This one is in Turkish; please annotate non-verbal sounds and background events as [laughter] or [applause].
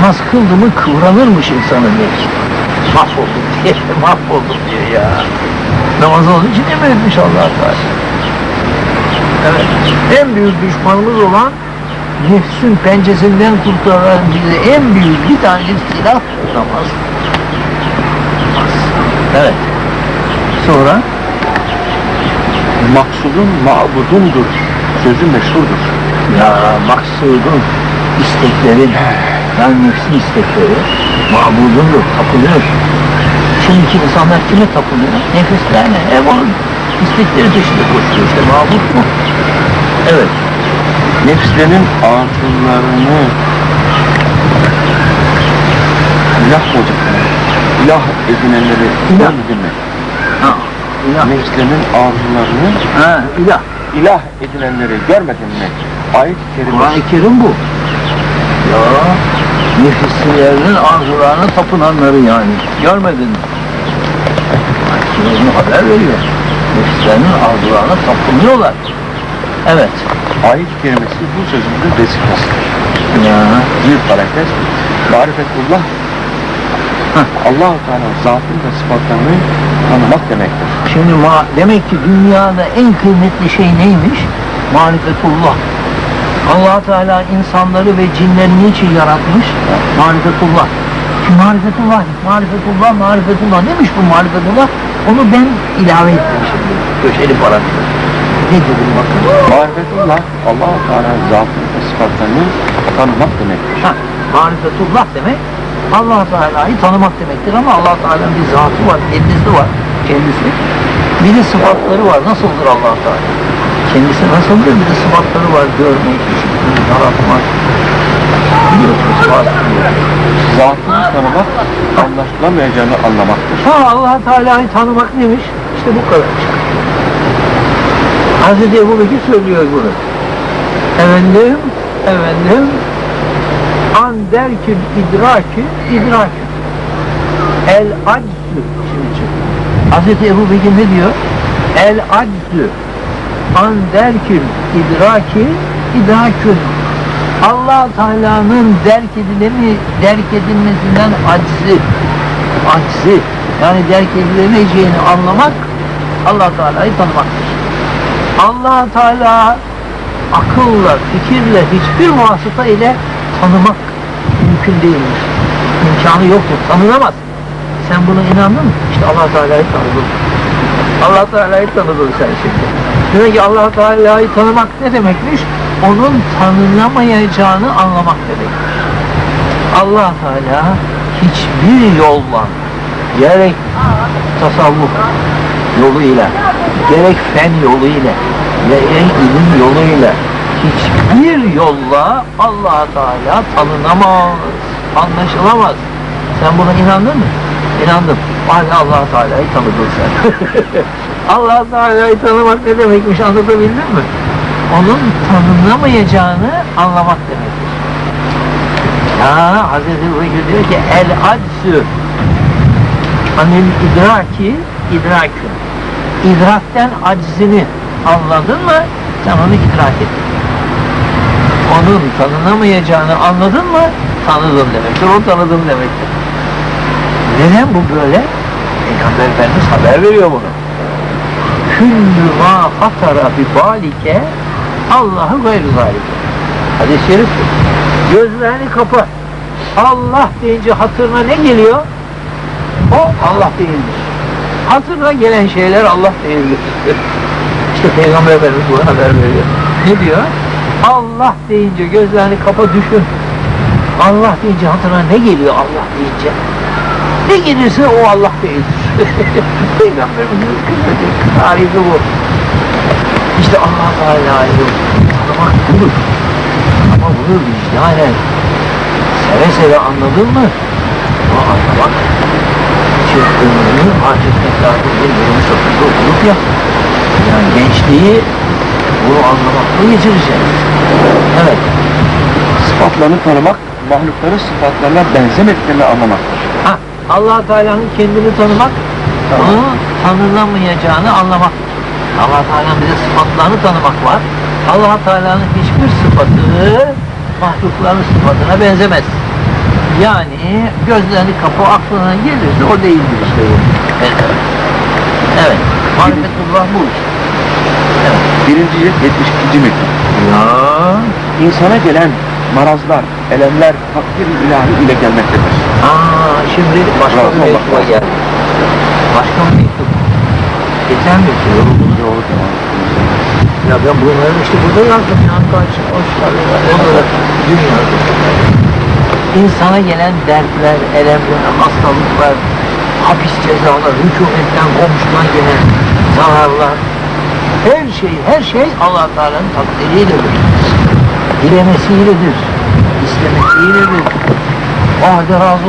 Namaz kıldı mı kıvranırmış insanın nefsi. Mahvoldum diye, [laughs] mahvoldum diyor ya. Namaz onun için emretmiş allah Teala. Evet, en büyük düşmanımız olan nefsin pençesinden kurtaran bizi en büyük bir tane silah. Namaz. Evet. Sonra Maksudun mabudundur. Sözü meşhurdur. ya maksudun isteklerin yani nefsin istekleri mabudundur, tapınıyor. Şimdiki insanlar kime tapınıyor? Nefislerine. Hep onun istekleri peşinde koşuyor işte mabut mu? Evet. Nefslerin arzularını ilah olacak. İlah edinenleri İlah. mi? Ha, ilah. Nefslerin arzularını Ha, ilah. ilah edinenleri görmedin mi? Ayet-i kerime Kur'an-ı Kerim bu. Ya nefislerinin arzularına tapınanları yani. Görmedin mi? Kerim haber veriyor. Nefislerinin arzularına tapınıyorlar. Evet. ayet-i kerimesi bu sözümüzün vesikasıdır. Ya. Bir parantez. Marifetullah Allah-u Teala zatın ve sıfatlarını tanımak demektir. Şimdi ma demek ki dünyada en kıymetli şey neymiş? Marifetullah. Allah Teala insanları ve cinleri niçin yaratmış? Marifetullah. Marifetullah, marifetullah, marifetullah. Neymiş bu marifetullah? Onu ben ilave ettim şimdi. Köşeli parantez. Ne dedim bakın? Marifetullah Allah-u Teala zatın ve sıfatlarını tanımak demektir. Ha, marifetullah demek allah Teala'yı tanımak demektir ama allah Teala'nın bir zatı var, kendisi var, kendisi. Bir de sıfatları var. Nasıldır allah Teala? Kendisi nasıldır? Bir de sıfatları var. Görmek, yaratmak. Biliyorsunuz bazı Zatını tanımak anlaşılamayacağını anlamaktır. Ha allah Teala'yı tanımak neymiş? İşte bu kadar. Hazreti Ebu Bekir söylüyor bunu. Efendim, efendim, an derkül idraki, idraki. El aczü. Şimdi çık. Hazreti Ebu Bekir ne diyor? El aczü. An derkül idraki, idrakün. allah Teala'nın derk edilemi, derk edilmesinden aczi, aczi, yani derk edilemeyeceğini anlamak, allah Teala'yı tanımaktır. allah Teala akılla, fikirle, hiçbir vasıta ile tanımak mümkün değildir. İmkanı yoktur, tanınamaz. Sen buna inandın mı? İşte allah Teala'yı tanıdın. allah Teala'yı tanıdın sen şimdi. Demek ki allah Teala'yı tanımak ne demekmiş? Onun tanınamayacağını anlamak demektir. allah Teala hiçbir yolla gerek tasavvuf yoluyla, gerek fen yoluyla, gerek ilim yoluyla hiçbir yolla allah Teala tanınamaz, anlaşılamaz. Sen buna inandın mı? İnandım. Hala allah Teala'yı tanıdın sen. [laughs] allah Teala'yı tanımak ne demekmiş anlatabildim mi? Onun tanınamayacağını anlamak demektir. Ya Hazreti Bekir diyor ki el aczü anil idraki idrakün. İdrakten aczini anladın mı? Sen onu idrak ettin. Onun tanınamayacağını anladın mı? Tanıdın demektir. O tanıdın demektir. Neden bu böyle? Peygamber Efendimiz haber veriyor bunu. Küllü ma hatara bi balike Allah'ı gayrı zalike. Hadis-i şerif bu. Gözlerini kapa. Allah deyince hatırına ne geliyor? O Allah değildir. Hatırına gelen şeyler Allah değildir. [laughs] işte Peygamber Efendimiz bunu haber veriyor. Ne diyor? Allah deyince gözlerini kapa düşün. Allah deyince hatırına ne geliyor Allah deyince? Ne gelirse o Allah değildir. Peygamberimizin tarifi bu. İşte Allah Teala'yı tanımak budur. Ama bunu vicdanen seve seve anladın mı? Bunu anlamak çırpınlığını fark etmek lazım. Bir yirmi sakızda okuduk ya. Yani gençliği bunu anlamakla geçireceğiz. Evet. Sıfatlarını tanımak, mahlukları sıfatlarına benzemediklerini anlamaktır. Ha, allah Teala'nın kendini tanımak, Tamam. onu tanınamayacağını anlamak. allah Teala'nın bize sıfatlarını tanımak var. allah Teala'nın hiçbir sıfatı mahlukların sıfatına benzemez. Yani gözlerini kapı aklına gelirse o değildir işte bu. Evet. Evet. Marifetullah bu işte. Evet. Birinci cilt 72. mektup. Ya. İnsana gelen marazlar, elemler takdir ilahi ile gelmektedir. Aa, şimdi başka bir mektuba geldi. Başka mektup. Geçen mektup. Doğru tamam. Ya ben bunları işte burada yazdım. Yankı açık. Hoş geldin. Onları dün yazdım. İnsana gelen dertler, elemler, hastalıklar, hapis cezalar, hükümetten, komşudan gelen zararlar, her şey, her şey Allah Teala'nın takdiriyledir. Dilemesiyledir, istemesiyledir. O halde razı